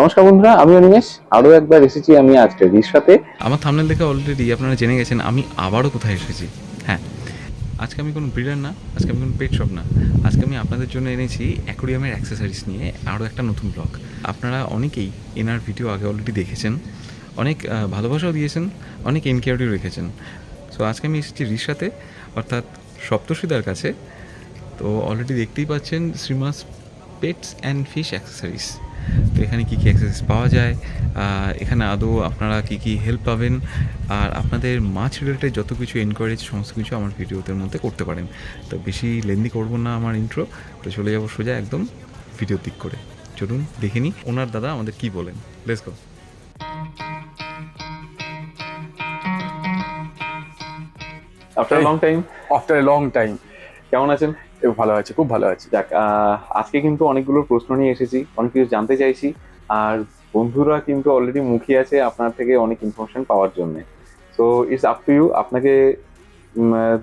নমস্কার বন্ধুরা, আমি অনিমেষ। আরও একবার এসেছি আমি আজকে রিসাতে আমার থামনেল দেখে অলরেডি আপনারা জেনে গেছেন আমি আবারও কোথায় এসেছি। হ্যাঁ আজকে আমি কোনো ব্রিডার না, আজকে আমি কোনো পেট শপ না। আজকে আমি আপনাদের জন্য এনেছি অ্যাকোরিয়ামের অ্যাক্সেসরিজ নিয়ে আরও একটা নতুন ব্লগ আপনারা অনেকেই এনার ভিডিও আগে অলরেডি দেখেছেন, অনেক ভালোবাসাও দিয়েছেন, অনেক এনকিউরিও রেখেছেন। সো আজকে আমি এসেছি রিসাতে অর্থাৎ সপ্তর্ষিদার কাছে। তো অলরেডি দেখতেই পাচ্ছেন Shreemas pets and fish accessories তো এখানে কী কী অ্যাক্সেসরিজ পাওয়া যায়? এখানে আদৌ আপনারা কী কী হেল্প পাবেন? আর আপনাদের মাছ রিলেটেড যত কিছু এনকোয়ারিজ সমস্ত কিছু আমার ভিডিওদের মধ্যে করতে পারেন। তো বেশি লেন্দি করব না আমার ইন্ট্রো তো চলে যাব সোজা একদম ভিডিওর দিক করে। চলুন দেখে নিই ওনার দাদা আমাদের কি বলেন। Let's go after long time after long time কেমন আছেন? ভালো আছে খুব ভালো আছে। যাক আহ, আজকে কিন্তু অনেকগুলো প্রশ্ন নিয়ে এসেছি অনেক কিছু জানতে চাইছি। আর বন্ধুরা কিন্তু অলরেডি মুখিয়ে আছে আপনার থেকে অনেক ইনফরমেশন পাওয়ার জন্য। So it's up to you আপনাকে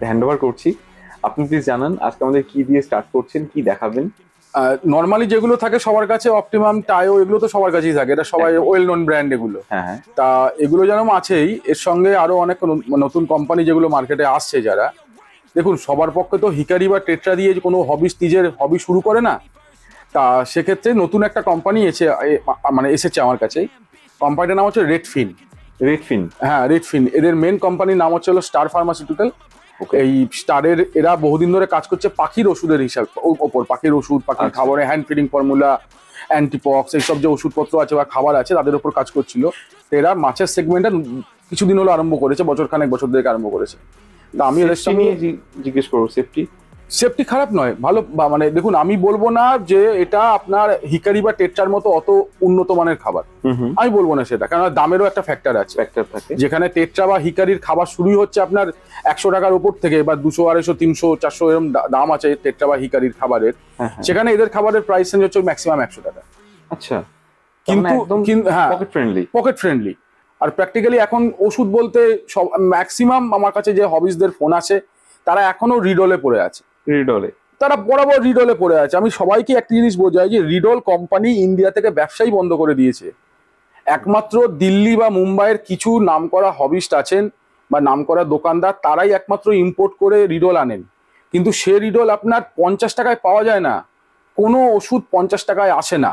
হ্যান্ড ওভার করছি। আপনি প্লিজ জানান আজকে আমাদের কি দিয়ে স্টার্ট করছেন কি দেখাবেন? নর্মালি যেগুলো থাকে সবার কাছে অপটিমাম টায়ো এগুলো তো সবার কাছেই থাকে। এটা সবাই ওয়েল নোন ব্র্যান্ড এগুলো। হ্যাঁ হ্যাঁ। তা এগুলো যেরকম আছেই এর সঙ্গে আরও অনেক নতুন কোম্পানি যেগুলো মার্কেটে আসছে যারা দেখুন সবার পক্ষে তো হিকারি বা টেট্রা দিয়ে কোনো হবিস নিজের হবি শুরু করে না তা সেক্ষেত্রে নতুন একটা কোম্পানি এসে মানে এসেছে আমার কাছেই। কোম্পানিটার নাম হচ্ছে রেডফিন রেডফিন হ্যাঁ রেডফিন এদের মেন কোম্পানির নাম হচ্ছে হলো স্টার ফার্মাসিউটিক্যাল. এই স্টারের এরা বহুদিন ধরে কাজ করছে পাখির ওষুধের হিসাব ওপর পাখির ওষুধ পাখির। খাবারে হ্যান্ড ফিডিং ফর্মুলা অ্যান্টিপক্স এইসব যে ওষুধপত্র আছে বা খাবার আছে তাদের ওপর কাজ করছিল। এরা মাছের সেগমেন্টটা কিছুদিন হলো আরম্ভ করেছে বছর খানেক বছর থেকে আরম্ভ করেছে। আমি সঙ্গে নিয়ে জিজ্ঞেস করব সেফটি সেফটি খারাপ নয় ভালো মানে দেখুন আমি বলব না যে এটা আপনার হিকারি বা টেট্রার মতো অত উন্নত মানের খাবার। আমি বলব না সেটা কারণ দামেরও একটা ফ্যাক্টর আছে। ফ্যাক্টর থাকে। যেখানে টেট্রা বা হিকারির খাবার শুরুই হচ্ছে আপনার একশো টাকার উপর থেকে বা দুশো আড়াইশো তিনশো চারশো এরকম দাম আছে টেট্রা বা হিকারির খাবারের। হ্যাঁ হ্যাঁ। সেখানে এদের খাবারের প্রাইস রেঞ্জ হচ্ছে ম্যাক্সিমাম একশো টাকা। আচ্ছা। কিন্তু কিন- হ্যাঁ। পকেট ফ্রেন্ডলি পকেট ফ্রেন্ডলি আর প্র্যাকটিক্যালি এখন ওষুধ বলতে সব ম্যাক্সিমাম আমার কাছে যে হবিসদের ফোন আছে তারা এখনও রিডলে পড়ে আছে। রিডলে তারা বরাবর রিডলে পড়ে আছে। আমি সবাইকে একটা জিনিস বোঝাই যে রিডল কোম্পানি ইন্ডিয়া থেকে ব্যবসাই বন্ধ করে দিয়েছে। একমাত্র দিল্লি বা মুম্বাইয়ের কিছু নামকরা হবিস্ট আছেন বা নামকরা দোকানদার তারাই একমাত্র ইম্পোর্ট করে রিডল আনেন। কিন্তু সে রিডল আপনার পঞ্চাশ টাকায় পাওয়া যায় না। কোনো ওষুধ পঞ্চাশ টাকায় আসে না।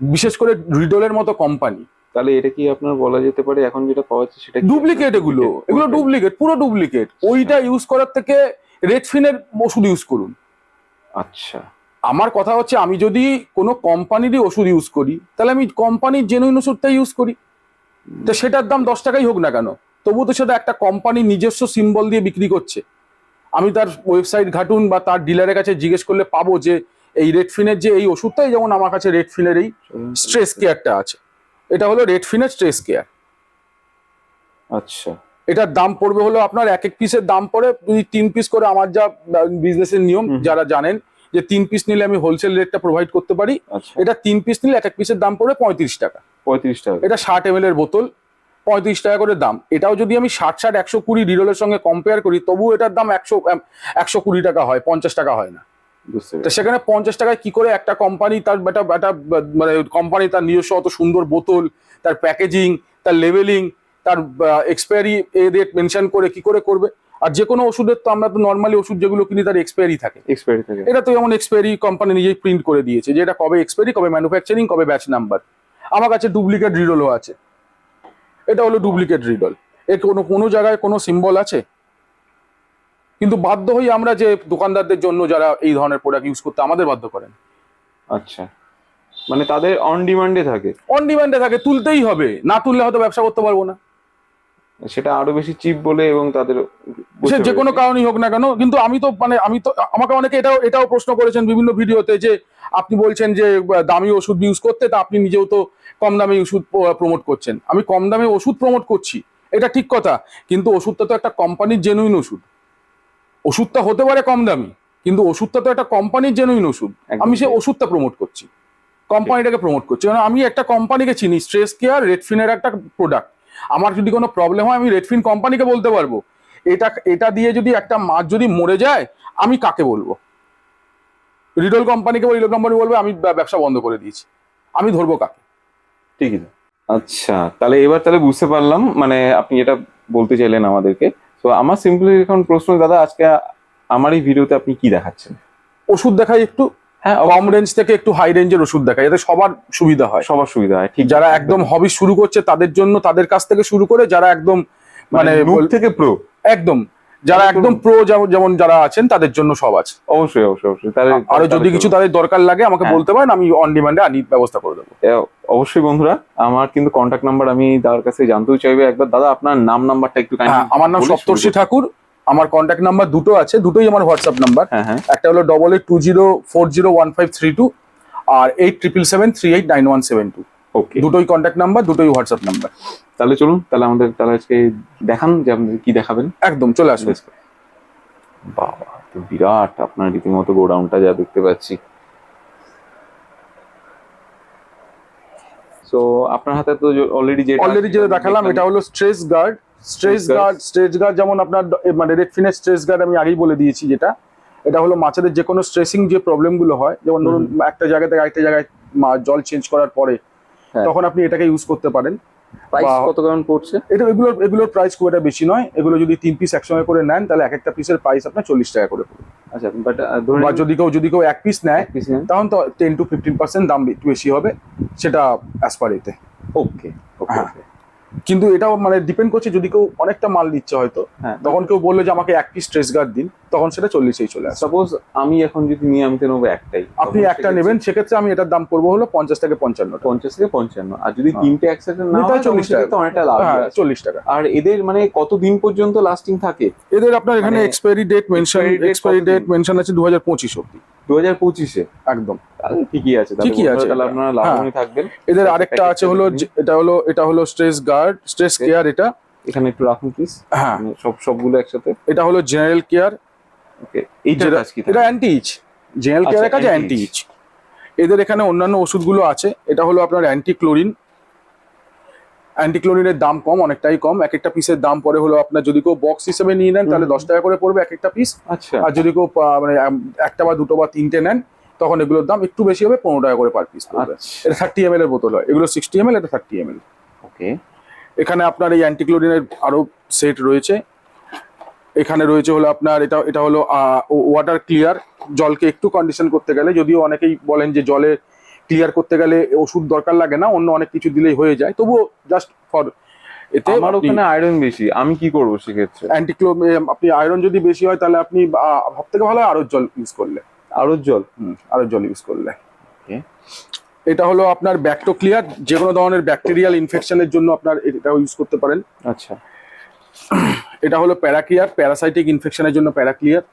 বিশেষ করে রিডলের মতো কোম্পানি তাহলে এটা কি আপনার বলা যেতে পারে? এখন যেটা পাওয়া যাচ্ছে সেটা ডুপ্লিকেট এগুলো এগুলো ডুপ্লিকেট পুরো ডুপ্লিকেট ওইটা ইউজ করার থেকে রেডফিনের ওষুধ ইউজ করুন। আচ্ছা। আমার কথা হচ্ছে আমি যদি কোনো কোম্পানিরই ওষুধ ইউজ করি তাহলে আমি কোম্পানির জেনুইন ওষুধটা ইউজ করি। তো সেটার দাম দশ টাকাই হোক না কেন তবু তো সেটা একটা কোম্পানি নিজস্ব সিম্বল দিয়ে বিক্রি করছে। আমি তার ওয়েবসাইট ঘাটুন বা তার ডিলারের কাছে জিজ্ঞেস করলে পাবো যে এই রেডফিনের যে এই ওষুধটাই যেমন আমার কাছে রেডফিনের এই স্ট্রেস কেয়ারটা আছে। এটা হলো রেডফিনের স্ট্রেস কেয়ার আচ্ছা। এটার দাম পড়বে হলো আপনার এক এক পিসের দাম পড়ে যদি তিন পিস করে আমার যা বিজনেসের নিয়ম যারা জানেন যে তিন পিস নিলে আমি হোলসেল রেটটা প্রোভাইড করতে পারি আচ্ছা। এটা তিন পিস নিলে এক এক পিসের দাম পড়বে পঁয়ত্রিশ টাকা। পঁয়ত্রিশ টাকা এটা ষাট এম এর বোতল পঁয়ত্রিশ টাকা করে দাম। এটাও যদি আমি ষাট ষাট একশো কুড়ি রিরোলের সঙ্গে কম্পেয়ার করি তবু এটার দাম একশো একশো কুড়ি টাকা হয় পঞ্চাশ টাকা হয় না। তো সেখানে পঞ্চাশ টাকায় কি করে একটা কোম্পানি তার একটা একটা মানে কোম্পানি তার নিজস্ব অত সুন্দর বোতল তার প্যাকেজিং তার লেভেলিং তার এক্সপায়ারি এ ডেট মেনশন করে কি করে করবে? আর যে কোনো ওষুধের তো আমরা তো নর্মালি ওষুধ যেগুলো কিনি তার এক্সপায়ারি থাকে। এক্সপায়ারি থাকে। এটা তো যেমন এক্সপায়ারি কোম্পানি নিজেই প্রিন্ট করে দিয়েছে যে এটা কবে এক্সপায়ারি কবে ম্যানুফ্যাকচারিং কবে ব্যাচ নাম্বার আমার কাছে ডুপ্লিকেট রিডলও আছে। এটা হলো ডুপ্লিকেট রিডল এর কোনো কোনো জায়গায় কোনো সিম্বল আছে? কিন্তু বাধ্য হই আমরা যে দোকানদারদের জন্য যারা এই ধরনের প্রোডাক্ট ইউজ করতে আমাদের বাধ্য করেন। আচ্ছা। মানে তাদের অন ডিমান্ডে থাকে? অন ডিমান্ডে থাকে তুলতেই হবে। না তুললে হয়তো ব্যবসা করতে পারব না। সেটা আরও বেশি চিপ বলে এবং তাদের সে যে কোনো। কারণেই হোক না কেন কিন্তু আমি তো মানে আমি তো আমাকে অনেকে এটাও এটাও প্রশ্ন করেছেন বিভিন্ন ভিডিওতে যে আপনি বলছেন যে দামি ওষুধ ইউজ করতে তা আপনি নিজেও তো কম দামে ওষুধ প্রমোট করছেন। আমি কম দামে ওষুধ প্রমোট করছি এটা ঠিক কথা। কিন্তু ওষুধটা তো একটা কোম্পানির জেনুইন ওষুধ। ওষুধটা হতে পারে কম দামি কিন্তু ওষুধটা তো একটা কোম্পানির জেনুইন ওষুধ। আমি সেই ওষুধটা প্রমোট করছি। কোম্পানিটাকে প্রমোট করছি। কারণ আমি একটা কোম্পানিকে চিনি স্ট্রেস কেয়ার রেডফিনের একটা প্রোডাক্ট আমার যদি কোনো প্রবলেম হয় আমি রেডফিন কোম্পানিকে বলতে পারব। এটা এটা দিয়ে যদি একটা মাছ যদি মরে যায় আমি কাকে বলব? রিডল কোম্পানিকে বা রিডল কোম্পানি বলবে আমি ব্যবসা বন্ধ করে দিয়েছি। আমি ধরবো কাকে? ঠিকই তো। আচ্ছা তাহলে এবার তাহলে বুঝতে পারলাম মানে আপনি যেটা বলতে চাইলেন আমাদেরকে তো আমার সিম্পলি এখন প্রশ্ন দাদা আজকে আমার এই ভিডিওতে আপনি কি দেখাচ্ছেন? ওষুধ দেখাই একটু? হ্যাঁ কম রেঞ্জ থেকে একটু হাই রেঞ্জের ওষুধ দেখায় যাতে সবার সুবিধা হয়। সবার সুবিধা হয় ঠিক। যারা একদম হবি শুরু করছে তাদের জন্য তাদের কাছ থেকে শুরু করে যারা একদম মানে মানে থেকে প্রো একদম। যারা একদম। প্রো যেমন যারা আছেন তাদের জন্য সব আছে। অবশ্যই অবশ্যই অবশ্যই। তাহলে আরও যদি কিছু তাদের দরকার লাগে আমাকে হ্যাঁ। বলতে পারেন আমি অন ডিমান্ডে আনি ব্যবস্থা করে দেবো। অবশ্যই বন্ধুরা আমার কিন্তু কন্ট্যাক্ট নাম্বার আমি তার কাছে জানতেও চাইবে। একবার দাদা আপনার নাম নাম্বারটা একটু হ্যাঁ আমার নাম সপ্তর্ষি ঠাকুর আমার কন্ট্যাক্ট নাম্বার দুটো আছে দুটোই আমার হোয়াটসঅ্যাপ নাম্বার হ্যাঁ একটা হলো double eight two zero four zero one five three two আর eight triple seven three eight nine one seven two okay দুটোই কন্ট্যাক্ট নাম্বার দুটোই হোয়াটসঅ্যাপ নাম্বার তাহলে চলুন তাহলে আমাদের তাহলে আজকে দেখান যে আপনি কি দেখাবেন। একদম চলে আসবে বাবা তো বিরাট আপনার রীতিমতো গোডাউনটা যা দেখতে পাচ্ছি। সো আপনার হাতে তো অলরেডি যে অলরেডি যেটা দেখালাম এটা হলো stress guard stress guard stress guard যেমন আপনার মানে রেড রেডফিনের স্ট্রেস গার্ড আমি আগেই বলে দিয়েছি যেটা। এটা হলো মাছেদের যে কোনো স্ট্রেসিং যে প্রবলেমগুলো হয় যেমন ধরুন একটা জায়গা থেকে আরেকটা জায়গায় জল চেঞ্জ করার পরে। তখন আপনি এটাকে ইউজ করতে পারেন। প্রাইস বা- কত কেমন পড়ছে? এটা এগুলোর এগুলোর প্রাইস খুব একটা বেশি নয়। এগুলো যদি তিন পিস একসঙ্গে করে নেন তাহলে এক একটা পিসের প্রাইস আপনার চল্লিশ টাকা করে পড়বে। আচ্ছা বাট বা যদি কেউ যদি কেউ এক পিস নেয় পিস নেন। তখন তো টেন টু ফিফটিন পার্সেন্ট দাম একটু বেশি হবে। সেটা অ্যাজ পার এতে। ওকে ওকে হ্যাঁ। কিন্তু এটাও মানে ডিপেন্ড করছে যদি কেউ অনেকটা মাল দিচ্ছে হয়তো হ্যাঁ। তখন কেউ বলল যে আমাকে এক পিস স্ট্রেস গার্ড দিন তখন সেটা চল্লিশেই চলে আসে। সাপোজ আমি এখন যদি নিয়ে আমি তো নেব একটাই আপনি একটা নেবেন সেক্ষেত্রে আমি এটার দাম করব হলো পঞ্চাশ থেকে পঞ্চান্ন পঞ্চাশ থেকে পঞ্চান্ন আর যদি হ্যাঁ। তিনটে একসাথে না হয় চল্লিশ টাকা। তো অনেকটা লাভ হ্যাঁ চল্লিশ টাকা। আর এদের মানে কতদিন পর্যন্ত লাস্টিং থাকে? এদের আপনার এখানে expiry date mention expiry date mention আছে দু হাজার পঁচিশ অব্দি দু হাজার পঁচিশে একদম। ঠিকই আছে ঠিকই আছে। তাহলে। আপনারা লাভবানই থাকবেন। এদের আরেকটা আছে হলো এটা হলো এটা হলো স্ট্রেস গার্ড স্ট্রেস কেয়ার এটা। এখানে একটু রাখুন প্লিজ হ্যাঁ। সব সবগুলো একসাথে। এটা হলো জেনারেল কেয়ার ওকে এটা অ্যান্টি ইচ জেনারেল কেয়ারের কাছে অ্যান্টি ইচ এদের এখানে অন্যান্য ওষুধগুলো আছে। এটা হলো আপনার অ্যান্টি ক্লোরিন অ্যান্টি ক্লোরিনের দাম কম অনেকটাই কম। এক একটা পিসের দাম পরে হলো আপনার যদি কেউ বক্স হিসেবে নিয়ে নেন তাহলে দশ টাকা করে পড়বে এক একটা পিস আচ্ছা। আর যদি কেউ মানে একটা বা দুটো বা তিনটে নেন তখন এগুলোর দাম একটু বেশি হবে পনেরো টাকা করে পার পিস পড়বে। আচ্ছা। এটা থার্টি এম এর বোতল হয়। এগুলো সিক্সটি এম এল এটা থার্টি এম এল ওকে। এখানে আপনার এই অ্যান্টিক্লোরিনের আরও সেট রয়েছে। এখানে রয়েছে হলো আপনার এটা এটা হলো ওয়াটার ক্লিয়ার জলকে একটু কন্ডিশন করতে গেলে যদিও অনেকেই বলেন যে জলে ক্লিয়ার করতে গেলে ওষুধ দরকার লাগে না অন্য অনেক কিছু দিলেই হয়ে যায়। তবুও জাস্ট ফর এতে আমার ওখানে আয়রন বেশি আমি কি করব সেক্ষেত্রে? অ্যান্টিক্লো আপনি আয়রন যদি বেশি হয় তাহলে আপনি সব থেকে ভালো আরও জল ইউজ করলে। আরও জল? হুম, আরও জল ইউজ করলে। এটা হলো আপনার ব্যাকটো ক্লিয়ার যে কোনো ধরনের ব্যাকটেরিয়াল ইনফেকশনের জন্য আপনার এটাও ইউজ করতে পারেন। আচ্ছা। এটা হলো প্যারাক্লিয়ার প্যারাসাইটিক ইনফেকশনের জন্য প্যারাক্লিয়ার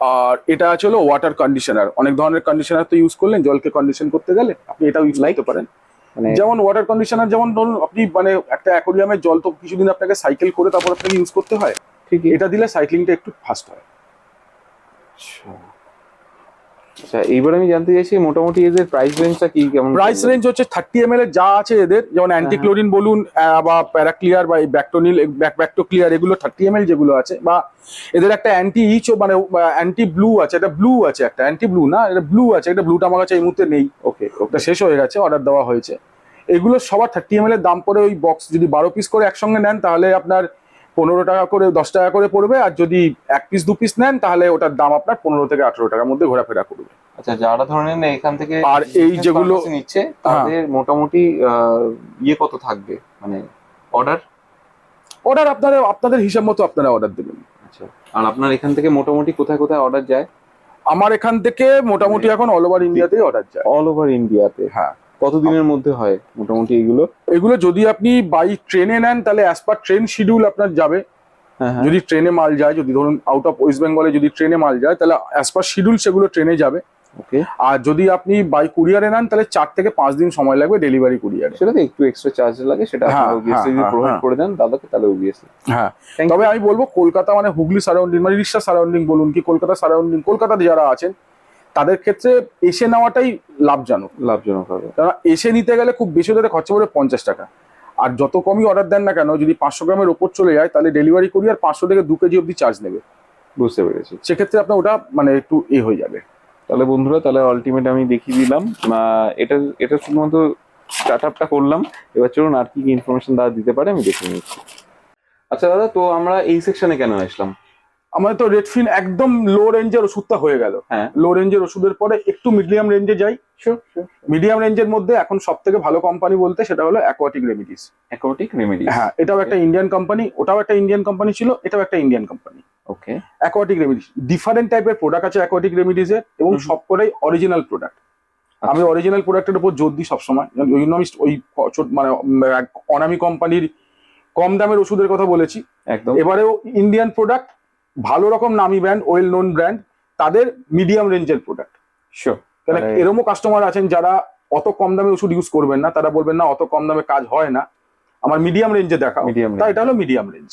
আর এটা আছে হলো ওয়াটার কন্ডিশনার অনেক ধরনের কন্ডিশনার তো ইউজ করলেন জলকে কন্ডিশন করতে গেলে আপনি এটাও ইউজ করতে পারেন। মানে যেমন ওয়াটার কন্ডিশনার যেমন ধরুন আপনি মানে একটা অ্যাকোরিয়ামের জল তো কিছুদিন আপনাকে সাইকেল করে তারপর আপনাকে ইউজ করতে হয়। ঠিক এটা দিলে সাইক্লিংটা একটু ফাস্ট হয়। আচ্ছা। আচ্ছা এইবার আমি জানতে চাইছি মোটামুটি এদের প্রাইস রেঞ্জটা কি কেমন প্রাইস রেঞ্জ হচ্ছে থার্টি এম এর যা আছে এদের যেমন অ্যান্টিক্লোরিন বলুন বা প্যারাক্লিয়ার বা ব্যাকটোনিল ব্যাকটোক্লিয়ার এগুলো থার্টি এম যেগুলো আছে বা এদের একটা অ্যান্টি ইচও মানে অ্যান্টি ব্লু আছে এটা ব্লু আছে একটা অ্যান্টি ব্লু না এটা ব্লু আছে এটা ব্লুটা আমার কাছে এই মুহূর্তে নেই। ওকে ওটা শেষ হয়ে গেছে অর্ডার দেওয়া হয়েছে। এগুলো সবার থার্টি এম এর দাম পড়ে ওই বক্স যদি বারো পিস করে একসঙ্গে নেন তাহলে আপনার পনেরো টাকা করে দশ টাকা করে পড়বে আর যদি এক পিস দু পিস নেন তাহলে ওটার দাম আপনার পনেরো থেকে আঠেরো টাকার মধ্যে ঘোরাফেরা করবে। আচ্ছা যারা ধরেন এখান থেকে আর এই যেগুলো- নিচ্ছে তাদের মোটামুটি ইয়ে কত থাকবে? মানে অর্ডার অর্ডার আপনারা আপনাদের হিসাব মতো আপনারা অর্ডার দেবেন। আচ্ছা আর আপনার এখান থেকে মোটামুটি কোথায় কোথায় অর্ডার যায়? আমার এখান থেকে মোটামুটি এখন অল ওভার ইন্ডিয়াতেই অর্ডার যায়। অল ওভার ইন্ডিয়াতে হ্যাঁ। কতদিনের মধ্যে হয় মোটামুটি এগুলো? এগুলো যদি আপনি বাই ট্রেনে নেন তাহলে অ্যাজ পার ট্রেন শিডিউল আপনার যাবে। হ্যাঁ হ্যাঁ। যদি ট্রেনে মাল যায় যদি ধরুন আউট অফ ওয়েস্ট বেঙ্গলে যদি ট্রেনে মাল যায় তাহলে অ্যাজ পার শিডিউল সেগুলো ট্রেনে যাবে। ওকে। আর যদি আপনি বাই কুরিয়ারে নেন তাহলে চার থেকে পাঁচ দিন সময় লাগবে ডেলিভারি কুরিয়ারে সেটাতে একটু এক্সট্রা চার্জ লাগে সেটা হ্যাঁ, যদি প্রোভাইড। করে দেন দাদাকে তাহলে অবভিয়াসলি হ্যাঁ। তবে আমি বলব কলকাতা মানে হুগলি সারাউন্ডিং মানে রিক্সা সারাউন্ডিং বলুন কি কলকাতা সারাউন্ডিং কলকাতাতে যারা আছেন তাদের ক্ষেত্রে এসে নেওয়াটাই লাভজনক। লাভজনক হবে। কারণ এসে নিতে গেলে খুব বেশি তাদের খরচা পড়বে পঞ্চাশ টাকা। আর যত কমই অর্ডার দেন না কেন যদি পাঁচশো গ্রামের ওপর চলে যায় তাহলে ডেলিভারি করি আর পাঁচশো থেকে দু কেজি অব্দি চার্জ নেবে। বুঝতে পেরেছি। সেক্ষেত্রে আপনার ওটা মানে একটু এ হয়ে যাবে। তাহলে বন্ধুরা তাহলে আলটিমেট আমি দেখিয়ে দিলাম। এটা এটা শুধুমাত্র স্টার্ট আপটা করলাম। এবার চলুন আর কি কি ইনফরমেশন দাদা দিতে পারে আমি দেখে নিচ্ছি। আচ্ছা দাদা তো আমরা এই সেকশনে কেন আসলাম? আমাদের তো রেডফিন একদম লো রেঞ্জের ওষুধটা হয়ে গেল। হ্যাঁ। লো রেঞ্জের ওষুধের পরে একটু মিডিয়াম রেঞ্জে যাই। মিডিয়াম রেঞ্জের মধ্যে এখন সব থেকে ভালো কোম্পানি বলতে সেটা হলো অ্যাকোয়াটিক রেমিডিস অ্যাকোয়াটিক রেমেডি হ্যাঁ এটাও একটা ইন্ডিয়ান কোম্পানি ওটাও একটা ইন্ডিয়ান কোম্পানি ছিল এটাও একটা Indian company okay aquatic remedies different টাইপের প্রোডাক্ট আছে অ্যাকোয়াটিক রেমিডিসের এবং। সবকটাই অরিজিনাল প্রোডাক্ট আমি অরিজিনাল প্রোডাক্টের উপর জোর দিই সবসময়। ওই জন্য আমি ওই মানে অনামি কোম্পানির কম দামের ওষুধের কথা বলেছি। একদম। এবারেও ইন্ডিয়ান প্রোডাক্ট ভালো রকম নামি ব্র্যান্ড ওয়েল নোন ব্র্যান্ড তাদের মিডিয়াম রেঞ্জের প্রোডাক্ট শিওর মানে- এরকমও কাস্টমার আছেন যারা অত কম দামে ওষুধ ইউজ করবেন না তারা বলবেন না অত কম দামে কাজ হয় না। আমার মিডিয়াম রেঞ্জে দেখাও। মিডিয়াম তাই এটা হলো মিডিয়াম রেঞ্জ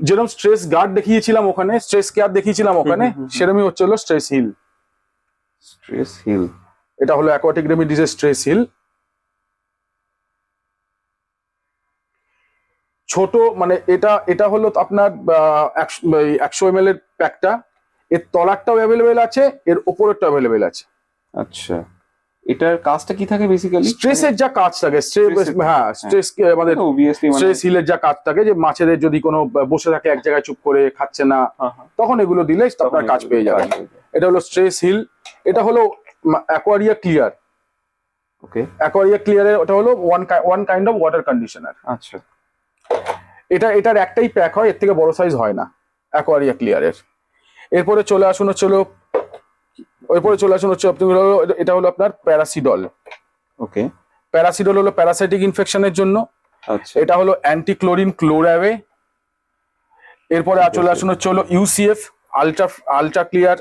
যেরকম স্ট্রেস গার্ড দেখিয়েছিলাম ওখানে স্ট্রেস কেয়ার দেখিয়েছিলাম ওখানে। সেরকমই হচ্ছে হলো স্ট্রেস হিল স্ট্রেস হিল এটা হলো অ্যাকোয়াটিক রেমিডিসের স্ট্রেস হিল ছোট মানে এটা এটা হলো আপনার একশো এম এর প্যাকটা। এর তলারটাও অ্যাভেলেবেল আছে এর ওপরেরটা অ্যাভেলেবেল আছে। আচ্ছা। এটার কাজটা কি থাকে বেসিক্যালি স্ট্রেসের যা কাজ থাকে স্ট্রেস হ্যাঁ স্ট্রেস আমাদের মানে স্ট্রেস হিলের যা কাজ থাকে যে মাছেদের যদি কোনো বসে থাকে এক জায়গায় চুপ করে খাচ্ছে না হ্যাঁ, হ্যাঁ, তখন এগুলো দিলে আপনার কাজ পেয়ে যাবে হয়ে। এটা হলো স্ট্রেস হিল এটা হলো অ্যাকোয়ারিয়া ক্লিয়ার ওকে অ্যাকোয়ারিয়া ক্লিয়ারের ওটা হলো one one kind of water conditioner আচ্ছা। এটা এটার একটাই প্যাক হয় এর থেকে বড় সাইজ হয় না অ্যাকোয়ারিয়া ক্লিয়ারের এরপরে চলে আসুন হচ্ছে হলো এরপরে চলে আসুন হচ্ছে এটা হলো আপনার প্যারাসিডল ওকে প্যারাসিডল হলো প্যারাসাইটিক ইনফেকশনের জন্য। আচ্ছা। এটা হলো অ্যান্টিক্লোরিন ক্লোরাওয়ে এরপরে চলে আসুন হচ্ছে হলো ইউসিএফ আলট্রা আলট্রা ক্লিয়ার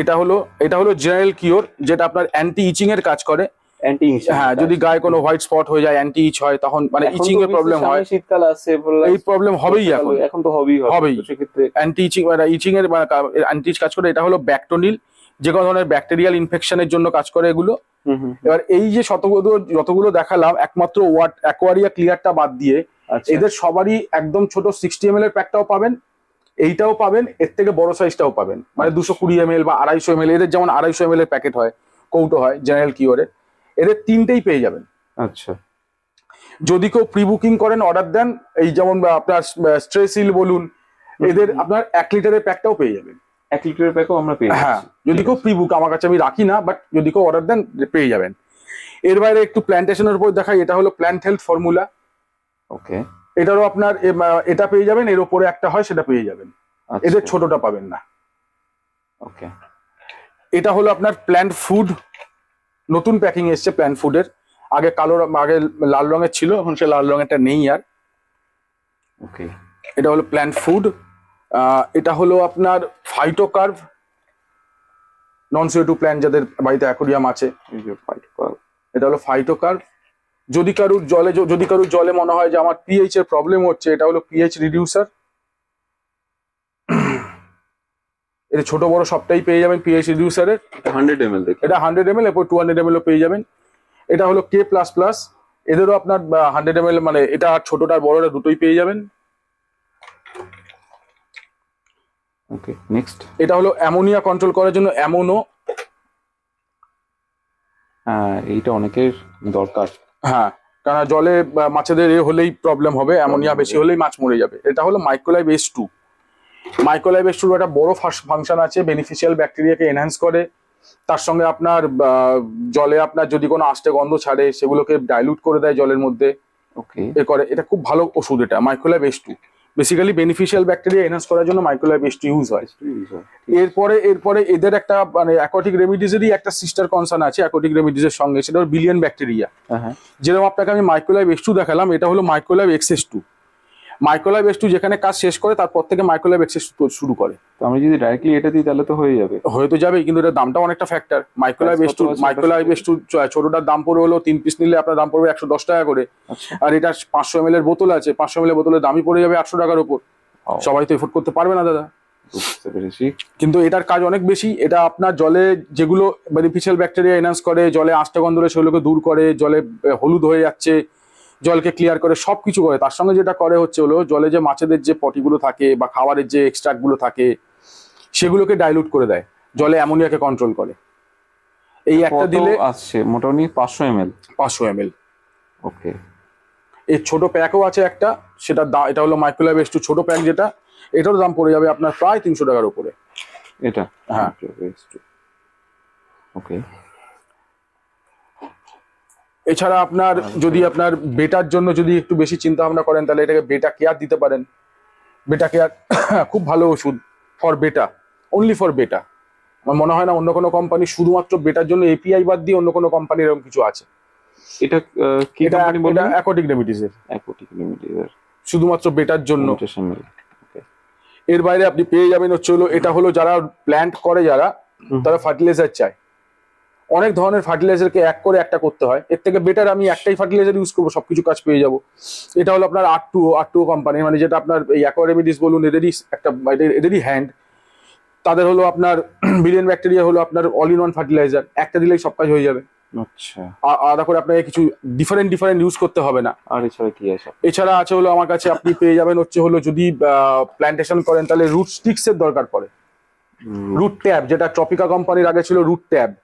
এটা হলো এটা হলো জেনারেল কিওর যেটা আপনার অ্যান্টি ইচিং এর কাজ করে। অ্যান্টি হ্যাঁ যদি গায়ে কোনো হোয়াইট স্পট হয়ে যায় অ্যান্টি ইচ হয় তখন মানে ইচিং এর প্রবলেম হয়। শীতকাল আসছে এই প্রবলেম হবেই এখন। এখন তো হবেই হবেই। সেক্ষেত্রে অ্যান্টি ইচিং মানে ইচিং এর অ্যান্টি ইচ কাজ করে এটা হলো ব্যাকটোনিল যে কোনো ধরনের ব্যাকটেরিয়াল ইনফেকশনের জন্য কাজ করে এগুলো। এবার এই যে শতগুলো যতগুলো দেখালাম একমাত্র ওয়াট অ্যাকোয়ারিয়া ক্লিয়ারটা বাদ দিয়ে আচ্ছা। এদের সবারই একদম ছোট সিক্সটি এম এল এর প্যাকটাও পাবেন এইটাও পাবেন এর থেকে বড় সাইজটাও পাবেন। মানে দুশো কুড়ি এম এল বা আড়াইশো এম এল এদের যেমন আড়াইশো এম এল এর প্যাকেট হয় কৌটো হয় জেনারেল কিওরে এদের তিনটেই পেয়ে যাবেন। আচ্ছা। যদি কেউ প্রি বুকিং করেন অর্ডার দেন এই যেমন আপনার স্ট্রেসিল বলুন এদের আপনার এক লিটারের প্যাকটাও পেয়ে যাবেন। এক লিটারের প্যাকও আমরা পেয়ে হ্যাঁ যদি কেউ প্রি বুক আমার কাছে আমি রাখি না বাট যদি কেউ অর্ডার দেন পেয়ে যাবেন। এর বাইরে একটু প্ল্যান্টেশনের উপর দেখাই এটা হলো প্ল্যান্ট হেলথ ফর্মুলা ওকে। এটারও আপনার এটা পেয়ে যাবেন এর উপরে একটা হয় সেটা পেয়ে যাবেন। আচ্ছা। এদের ছোটটা পাবেন না। ওকে। এটা হলো আপনার প্ল্যান্ট ফুড নতুন প্যাকিং এসছে প্ল্যান্ট ফুডের আগে কালো আগে লাল রঙের ছিল এখন সে লাল রঙেরটা নেই আর। ওকে এটা হলো প্ল্যান ফুড এটা হলো আপনার phytocarb non CO two plant যাদের বাড়িতে অ্যাকোরিয়াম আছে। এটা হলো ফাইটোকার্ভ যদি কারুর জলে যদি কারুর জলে মনে হয় যে আমার পিএইচ এর প্রবলেম হচ্ছে এটা হলো পিএইচ রিডিউসার এটা ছোট বড় সবটাই পেয়ে যাবেন পিএইচ রিডিউসারের হান্ড্রেড এম এল এটা হান্ড্রেড এম এল এরপর টু হান্ড্রেড এম এল পেয়ে যাবেন। এটা হলো কে প্লাস প্লাস এদেরও আপনার হান্ড্রেড এম এল মানে এটা আর ছোটটা আর বড়টা দুটোই পেয়ে যাবেন। ওকে নেক্সট এটা হলো অ্যামোনিয়া কন্ট্রোল করার জন্য অ্যামোনো এইটা অনেকের দরকার। হ্যাঁ কারণ জলে মাছেদের এ হলেই প্রবলেম হবে অ্যামোনিয়া বেশি হলেই মাছ মরে যাবে। এটা হলো Microlive S two Microlive S টুর একটা বড় ফাংশন আছে বেনিফিশিয়াল ব্যাকটেরিয়াকে এনহ্যান্স করে। তার সঙ্গে আপনার জলে আপনার যদি কোনো আষ্টে গন্ধ ছাড়ে সেগুলোকে ডাইলুট করে দেয় জলের মধ্যে। ওকে এ করে এটা খুব ভালো ওষুধ এটা Microlive S two basically beneficial bacteria enhance করার জন্য মাইক্রোলাইভ এস টু ইউজ হয়। এরপরে এরপরে এদের একটা মানে অ্যাকোটিক রেমিডিজেরই একটা সিস্টার কনসার্ন আছে অ্যাকোটিক রেমিডিজের সঙ্গে সেটা হলো বিলিয়ন ব্যাকটেরিয়া হ্যাঁ হ্যাঁ। যেরকম আপনাকে আমি মাইক্রোলাইভ এক্স টু দেখালাম এটা হলো Microlive XS two Microlive X two যেখানে কাজ শেষ করে তারপর থেকে মাইক্রোলাইভ এক্সএস শুরু করে। তো আমি যদি ডাইরেক্টলি এটা দিই তাহলে তো হয়ে যাবে। হয়তো যাবে কিন্তু এটার দামটা অনেকটা factor Microlive X two? Microlive X two ছোটটার দাম পড়বে হলো তিন পিস নিলে আপনার দাম পড়বে একশো দশ টাকা করে। আচ্ছা। আর এটা পাঁচশো এম এর বোতল আছে পাঁচশো এম এর বোতলের দামই পড়ে যাবে আটশো টাকার উপর সবাই তো এফোর্ড করতে পারবে না দাদা। বুঝতে পেরেছি। কিন্তু এটার কাজ অনেক বেশি এটা আপনার জলে যেগুলো বেনিফিশিয়াল ব্যাকটেরিয়া এনহান্স করে জলে আঁশটা গন্ধ সেগুলোকে দূর করে জলে হলুদ হয়ে যাচ্ছে জলকে ক্লিয়ার করে সব কিছু করে। তার সঙ্গে যেটা করে হচ্ছে হলো জলে যে মাছেদের যে পটিগুলো থাকে বা খাবারের যে এক্সট্রাক্টগুলো থাকে সেগুলোকে ডাইলুট করে দেয়। জলে অ্যামোনিয়াকে কন্ট্রোল করে। এই একটা দিলে আসছে মোটামুটি পাঁচশো এম এল পাঁচশো এম এল ওকে। এর ছোট প্যাকও আছে একটা সেটা দা এটা হলো মাইক্রোলাইভ এস টু ছোট প্যাক যেটা এটারও দাম পড়ে যাবে আপনার প্রায় তিনশো টাকার উপরে। এটা? হ্যাঁ। ওকে। এছাড়া আপনার যদি আপনার বেটার জন্য যদি একটু বেশি চিন্তা ভাবনা করেন তাহলে এটাকে বেটা কেয়ার দিতে পারেন। বেটা কেয়ার খুব ভালো ওষুধ ফর বেটা অনলি ফর বেটা আমার মনে হয় না অন্য কোনো কোম্পানি শুধুমাত্র বেটার জন্য এপিআই বাদ দিয়ে অন্য কোনো কোম্পানির এরকম কিছু আছে। এটা কি কোম্পানি বললেন? অ্যাকোটিক রেমিডিসের এক কোটি শুধুমাত্র বেটার জন্য। এর। বাইরে আপনি পেয়ে যাবেন হচ্ছে হলো এটা হলো যারা প্ল্যান্ট করে যারা তারা ফার্টিলাইজার চায়। অনেক ধরনের ফার্টিলাইজারকে এক করে একটা করতে হয়। এর থেকে বেটার আমি একটাই ফার্টিলাইজার ইউজ করব সবকিছু কাজ পেয়ে যাব। এটা হলো আপনার R two R two company মানে যেটা আপনার এই অ্যাকোয়ারেমিডিস বলুন এদেরই একটা এদের- এদেরই হ্যান্ড তাদের হলো আপনার বিলিয়ন ব্যাকটেরিয়া হলো আপনার অল ইন ওয়ান ফার্টিলাইজার একটা দিলেই সব কাজ হয়ে যাবে। আচ্ছা। আলাদা করে আপনাকে কিছু ডিফারেন্ট ডিফারেন্ট ইউজ করতে হবে না। আর এছাড়া কি আছে? এছাড়া আছে হলো আমার কাছে আপনি পেয়ে যাবেন হচ্ছে হলো যদি প্ল্যান্টেশন করেন তাহলে রুট স্টিক্স এর দরকার পড়ে। রুট ট্যাব যেটা ট্রপিকা কোম্পানির আগে ছিল রুট ট্যাব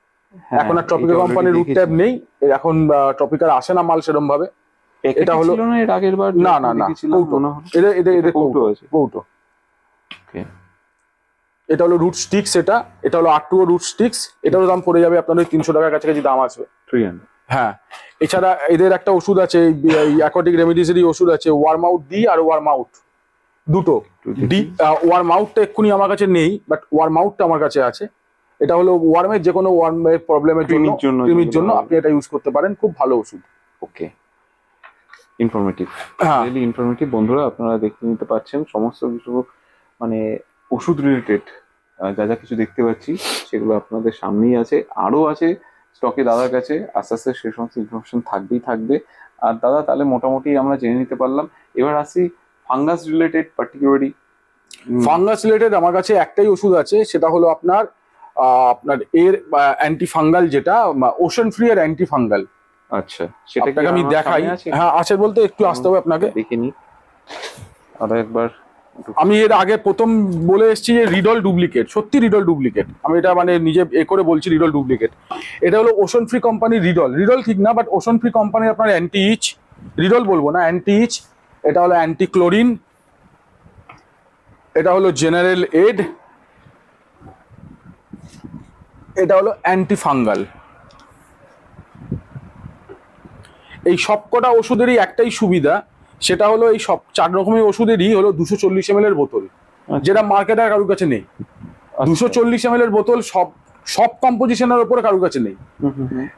এখন আর ট্রপিকা কোম্পানির রুট ট্যাব নেই। এখন ট্রপিকার আসে না মাল সেরকম ভাবে। এটা এটা হলো- না এর আগের বার? না, না, না, কৌটো। এদের এদের এদের কৌটো আছে। কৌটো Okay. এটা হলো রুট স্টিক্স এটা। এটা হলো আর টু রুট স্টিক্স এটারও দাম পড়ে যাবে আপনার ওই তিনশো টাকার কাছাকাছি দাম আসবে হ্যাঁ। এছাড়া এদের একটা ওষুধ আছে অ্যাকোটিক রেমিডিসেরই ওষুধ আছে worm out D R worm out দুটো। ডি ওয়ার্ম আউটটা এক্ষুনি আমার কাছে নেই বাট ওয়ার্ম আউটটা আমার কাছে আছে। এটা হলো ওয়ার্মের যে কোনো ওয়ার্মের প্রবলেমের জন্য কৃমির জন্য আপনি এটা ইউজ করতে পারেন খুব ভালো ওষুধ। ওকে ইনফরমেটিভ রিয়েলি ইনফরমেটিভ বন্ধুরা আপনারা দেখতে নিতে পাচ্ছেন সমস্ত কিছু মানে ওষুধ রিলেটেড যা যা কিছু দেখতে পাচ্ছি সেগুলো আপনাদের সামনেই আছে। আরও আছে স্টকে দাদার কাছে আস্তে আস্তে সে সমস্ত ইনফরমেশন থাকবেই থাকবে। আর দাদা তাহলে মোটামুটি আমরা জেনে নিতে পারলাম। এবার আসি fungus related particularly fungus related আমার কাছে একটাই ওষুধ আছে সেটা হলো আপনার আপনার এর অ্যান্টি ফাঙ্গাল যেটা ওশন ফ্রি এর অ্যান্টি ফাঙ্গাল আচ্ছা সেটা কি আপনাকে আমি দেখাই। হ্যাঁ আছে বলতে একটু আসতে হবে আপনাকে। দেখে নি আরও একবার আমি এর আগে প্রথম বলে এসেছি যে রিডল ডুপ্লিকেট সত্যি রিডল ডুপ্লিকেট। আমি এটা মানে নিজে এ করে বলছি রিডল ডুপ্লিকেট। এটা হলো ওশন ফ্রি কোম্পানির রিডল। রিডল ঠিক না বাট ওশন ফ্রি কোম্পানির আপনার অ্যান্টি ইচ রিডল বলব না অ্যান্টি ইচ এটা হলো অ্যান্টি ক্লোরিন এটা হলো জেনারেল এড এটা হলো অ্যান্টি ফাঙ্গাল এই সবকটা ওষুধেরই একটাই সুবিধা সেটা হলো এই সব চার রকমের ওষুধেরই হলো দুশো চল্লিশ এম এর বোতল যেটা মার্কেটে আর কারোর কাছে নেই। আচ্ছা। দুশো চল্লিশ এম এর বোতল সব সব কম্পোজিশনের ওপরে কারোর কাছে নেই।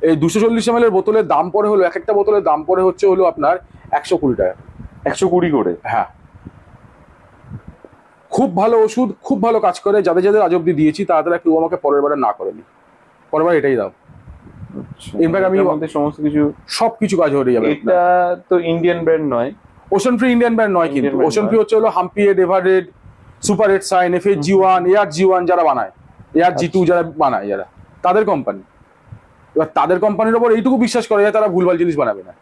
এই দুশো চল্লিশ এম এর বোতলের দাম পরে হলো এক একটা বোতলের দাম পরে হচ্ছে হলো আপনার একশো কুড়ি টাকা। একশো কুড়ি করে? হ্যাঁ। খুব ভালো ওষুধ খুব ভালো কাজ করে। যাদের যাদের আজ অব্দি দিয়েছি তারা কেউ আমাকে পরের বারে না করেনি। পরের বার এটাই দাও। In fact, আমি- সমস্ত কিছু সব কিছু কাজ হয়ে যাবে। এটা তো ইন্ডিয়ান ব্র্যান্ড নয়। ওশন ফ্রি ইন্ডিয়ান ব্র্যান্ড নয় কিন্তু। ওশন ফ্রি হচ্ছে হলো হাম্পিয়েড এভারেড super add sign F G one air G one যারা বানায় এয়ার জি টু যারা বানায় যারা তাদের কোম্পানি এবার তাদের কোম্পানির ওপর এইটুকু বিশ্বাস করে যে তারা ভুলভাল জিনিস বানাবে না।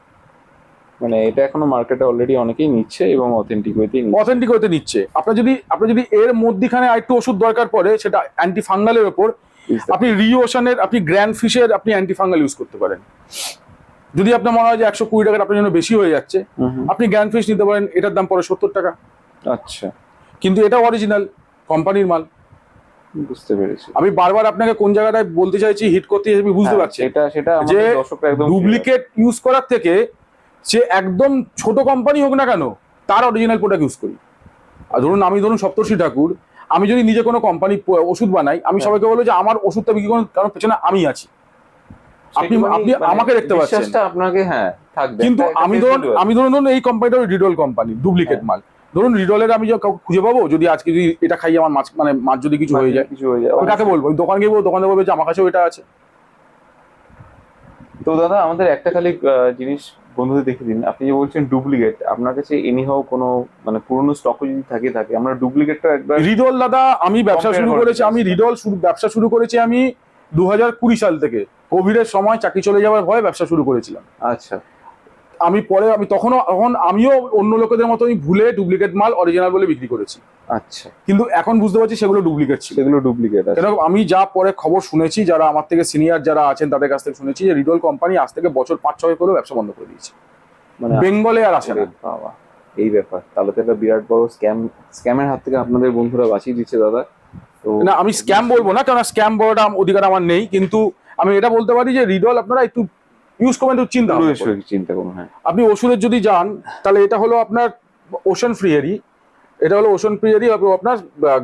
মানে এটা এখনও মার্কেটে অলরেডি অনেকেই নিচ্ছে এবং অথেন্টিক ওয়েতেই নিচ্ছে। অথেন্টিক হতে নিচ্ছে। আপনার যদি আপনার যদি এর মধ্যিখানে আরেকটু ওষুধ দরকার পড়ে সেটা অ্যান্টি ফাঙ্গালের ওপর আপনি রিওশনের আপনি গ্র্যান্ড ফিশের আপনি অ্যান্টি ফাঙ্গাল ইউজ করতে পারেন। যদি আপনার মনে হয় যে একশো কুড়ি টাকার আপনার জন্য বেশি হয়ে যাচ্ছে। আপনি গ্র্যান্ড ফিশ নিতে পারেন এটার দাম পড়ে সত্তর টাকা। আচ্ছা। কিন্তু এটা অরিজিনাল কোম্পানির মাল। বুঝতে পেরেছি। আমি বারবার আপনাকে কোন জায়গাটায় বলতে চাইছি হিট করতে চাইছি, আমি বুঝতে হ্যাঁ, পারছি। সেটা সেটা যে আমাদের দর্শকরা একদম ডুপ্লিকেট ইউজ করার থেকে সে একদম ছোট কোম্পানি হোক না কেন তার অরিজিনাল প্রোডাক্ট ইউজ করি। আর ধরুন আমি ধরুন সপ্তর্ষি ঠাকুর আমি যদি নিজে কোনো কোম্পানি ওষুধ বানাই আমি হ্যাঁ। সবাইকে বলব যে আমার ওষুধটা বিক্রি করুন কারণ পেছনে আমি আছি। আপনি আপনি মানে আমাকে দেখতে পাচ্ছেন। আপনাকে হ্যাঁ থাকবে। কিন্তু আমি ধরুন আমি ধরুন ধরুন এই কোম্পানিটা রিডল কোম্পানি ডুপ্লিকেট। মাল। ধরুন রিডলের আমি খুঁজে পাবো যদি আজকে যদি এটা খাই আমার মাছ মানে মাছ যদি কিছু হয়ে যায়। কিছু হয়ে যায় কাকে বলব? ওই দোকান গিয়ে বলব দোকানে বলবে যে আমার কাছেও এটা আছে। তো দাদা আমাদের একটা খালি জিনিস বন্ধুদের দেখে দিন। আপনি যে বলছেন ডুপ্লিকেট আপনার কাছে এনিহাও কোনো মানে পুরনো স্টক যদি থাকে থাকে আমরা ডুপ্লিকেটটা একবার রিডল দাদা আমি ব্যবসা শুরু করেছি আমি। রিডল শুরু ব্যবসা শুরু করেছি আমি দু হাজার কুড়ি সাল থেকে। কোভিড এর সময় চাকরি চলে যাওয়ার ভয়ে ব্যবসা শুরু করেছিলাম। আচ্ছা। আমি পরে আমি তখনও তখন আমিও অন্য লোকেদের মতো আমি ভুলে ডুপ্লিকেট মাল অরিজিনাল বলে বিক্রি করেছি। আচ্ছা। কিন্তু এখন বুঝতে পারছি সেগুলো ডুপ্লিকেট ছিল। সেগুলো ডুপ্লিকেট কেন আমি যা পরে খবর শুনেছি যারা আমার থেকে সিনিয়র যারা আছেন তাদের কাছ থেকে শুনেছি যে রিডল কোম্পানি আজ থেকে বছর পাঁচ ছয় করে ব্যবসা বন্ধ করে দিয়েছে। মানে বেঙ্গলে আর আসে না। বাবা এই ব্যাপার। তাহলে তো একটা বিরাট বড় স্ক্যাম স্ক্যামের হাত থেকে আপনাদের বন্ধুরা বাঁচিয়ে দিচ্ছে দাদা। তো না আমি স্ক্যাম বলব না কারণ স্ক্যাম বলাটা অধিকার আমার নেই। কিন্তু আমি এটা বলতে পারি যে রিডল আপনারা একটু ইউজ করবেন একটু চিন্তা। চিন্তা করুন হ্যাঁ। আপনি ওষুধের যদি যান তাহলে এটা হলো আপনার ওশান ফ্রিয়ারি এটা হলো ওশান ফ্রিয়ারি আপনার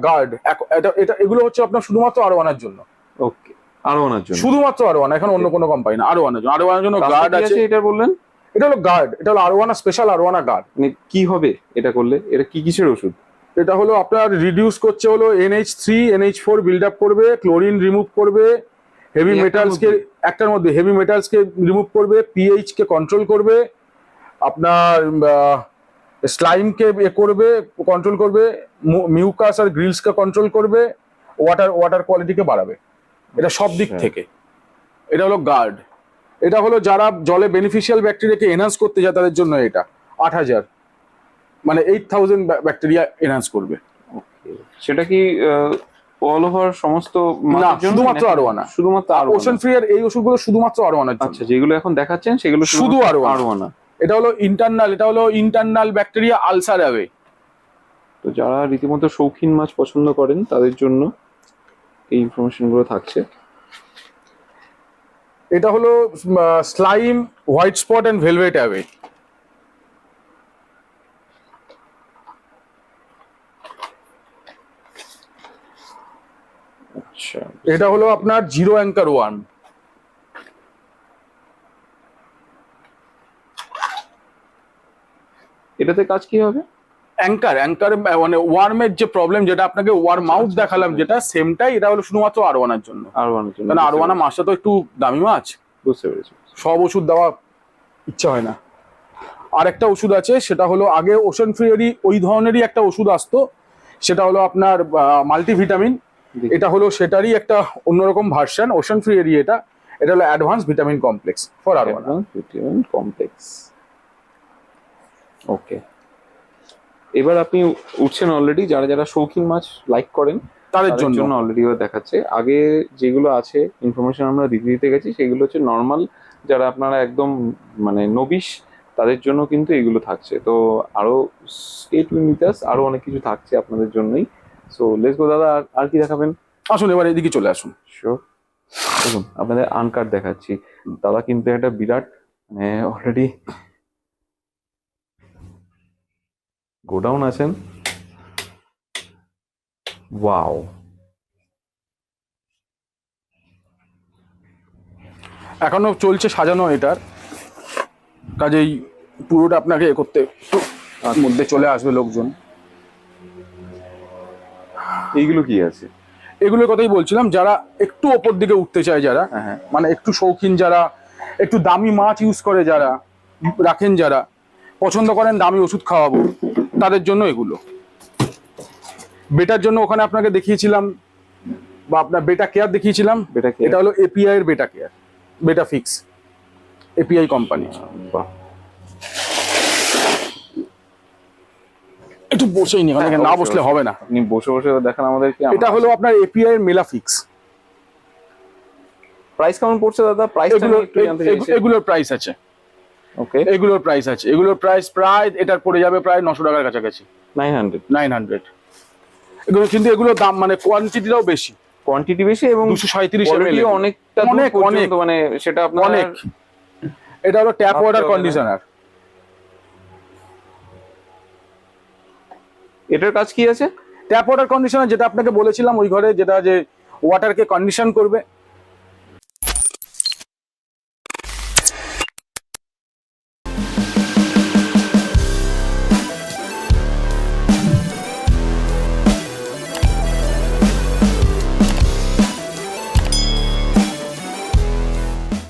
গার্ড এটা এটা এগুলো হচ্ছে আপনার শুধুমাত্র আরও আনার জন্য। ওকে আরও ওনার জন্য। শুধুমাত্র আরও আনা এখন অন্য কোনো কোম্পানি না আরও আনার জন্য আরও আনার জন্য গার্ড আছে। এটা বললেন? এটা হলো গার্ড এটা হলো আরও আনা স্পেশাল আরও আনা গার্ড মানে কি হবে এটা করলে? এটা কি কিসের ওষুধ? এটা হলো আপনার রিডিউস করছে হলো NH three NH four build up করবে ক্লোরিন রিমুভ করবে হেভি এই একটার মেটালস কে একটার মধ্যে। হেভি মেটালস কে রিমুভ করবে পিএইচ কে কন্ট্রোল করবে আপনার স্লাইম কে এ করবে কন্ট্রোল করবে মিউকাস আর গ্রিলস কে কন্ট্রোল করবে ওয়াটার ওয়াটার কোয়ালিটিকে বাড়াবে। এটা সব দিক আচ্ছা। থেকে। এটা হলো গার্ড এটা হলো যারা জলে বেনিফিশিয়াল ব্যাকটেরিয়াকে এনহান্স করতে যায় তাদের জন্য এটা। আট হাজার। মানে এইট থাউজেন্ড ব্যাকটেরিয়া এনহান্স করবে। সেটা কি অল ওভার সমস্ত না শুধুমাত্র নাকি? আরও আনা শুধুমাত্র আরও ওশান ফ্রি এর এই ওষুধগুলো শুধুমাত্র আরও আনার জন্য। আচ্ছা যেগুলো এখন দেখাচ্ছেন সেগুলো শুধু শুধু আরও আনা। এটা হলো ইন্টারনাল এটা হলো ইন্টারনাল ব্যাকটেরিয়া আলসার অ্যাওয়ে তো যারা রীতিমতো শৌখিন মাছ পছন্দ করেন তাদের জন্য এই ইনফরমেশনগুলো থাকছে। এটা হলো slime white spot and velvet away আচ্ছা। এটা হলো আপনার জিরো অ্যাঙ্কার ওয়ান। এটাতে কাজ কি হবে? অ্যাঙ্কার অ্যাঙ্কার মানে ওয়ার্মের যে প্রবলেম যেটা আপনাকে ওয়ার মাউথ আচ্ছা, দেখালাম যেটা সেমটাই এটা হলো শুধুমাত্র আরও আনার জন্য। আরও আনার জন্য কারণ আরও আনা মাছটা তো একটু দামি মাছ। বুঝতে পেরেছি সব ওষুধ দেওয়া ইচ্ছা হয় না। আর একটা ওষুধ আছে সেটা হলো আগে ওশন ফ্রিয়ারি ওই ধরনেরই একটা ওষুধ আসতো। সেটা হলো আপনার মাল্টিভিটামিন। এটা হলো সেটারই একটা অন্যরকম ভার্সন ওশান এরিয়া এটা। এটা হলো advance vitamin complex for R vitamin complex okay এবার আপনি উঠছেন অলরেডি যারা যারা শৌখিন মাছ লাইক করেন তাদের জন্য। অলরেডি দেখাচ্ছে। আগে যেগুলো আছে ইনফরমেশন আমরা দিতে দিতে গেছি সেগুলো হচ্ছে নর্মাল যারা আপনারা একদম মানে নবিশ তাদের জন্য কিন্তু এগুলো থাকছে। তো আরও স্টেট উইনিটাস আরও অনেক কিছু থাকছে আপনাদের জন্যই। সো লেটস গো দাদা আর- কি দেখাবেন? আসুন এবার এদিকে চলে আসুন। শিওর দেখুন আপনাদের আনকাট দেখাচ্ছি। দাদা কিন্তু একটা বিরাট মানে অলরেডি গোডাউন আছেন। ওয়াও এখনও চলছে সাজানো এটার। কাজেই পুরোটা আপনাকে এ করতে একটু মধ্যে চলে আসবে লোকজন। এইগুলো কি আছে? এগুলোর কথাই বলছিলাম যারা একটু ওপর দিকে উঠতে চায় যারা হ্যাঁ হ্যাঁ। মানে একটু শৌখিন যারা একটু দামি মাছ ইউজ করে যারা রাখেন যারা পছন্দ করেন দামি ওষুধ খাওয়াবো তাদের জন্য এগুলো। বেটার জন্য ওখানে আপনাকে দেখিয়েছিলাম বা আপনার বেটা কেয়ার দেখিয়েছিলাম এটা হলো এপিআই এর বেটা কেয়ার বেটা ফিক্স এপিআই কোম্পানি একটু বসেই নি হ্যাঁ, না বসলে হবে না। আপনি বসে বসে দেখান আমাদেরকে এটা হলো আপনার এপিআই এর মেলা ফিক্স প্রাইস কেমন পড়ছে দাদা? প্রাইস এগুলোর প্রাইস আছে। ওকে এগুলোর প্রাইস আছে। এগুলোর প্রাইস প্রায় এটার পড়ে যাবে প্রায় নশো টাকার কাছাকাছি। নাইন হান্ড্রেড নাইন হান্ড্রেড এগুলো কিন্তু এগুলো দাম মানে কোয়ান্টিটিটাও বেশি। কোয়ান্টিটি বেশি এবং দুশো সাঁত্রিশ অনেকটা অনেক, অনেক। মানে সেটা আপনার অনেক। এটা হলো ট্যাপ ওয়াটার কন্ডিশনার এটার কাজ কি আছে? ট্যাপ ওয়াটার কন্ডিশনার যেটা আপনাকে বলেছিলাম, ওই ঘরে যেটা যে ওয়াটারকে কন্ডিশন করবে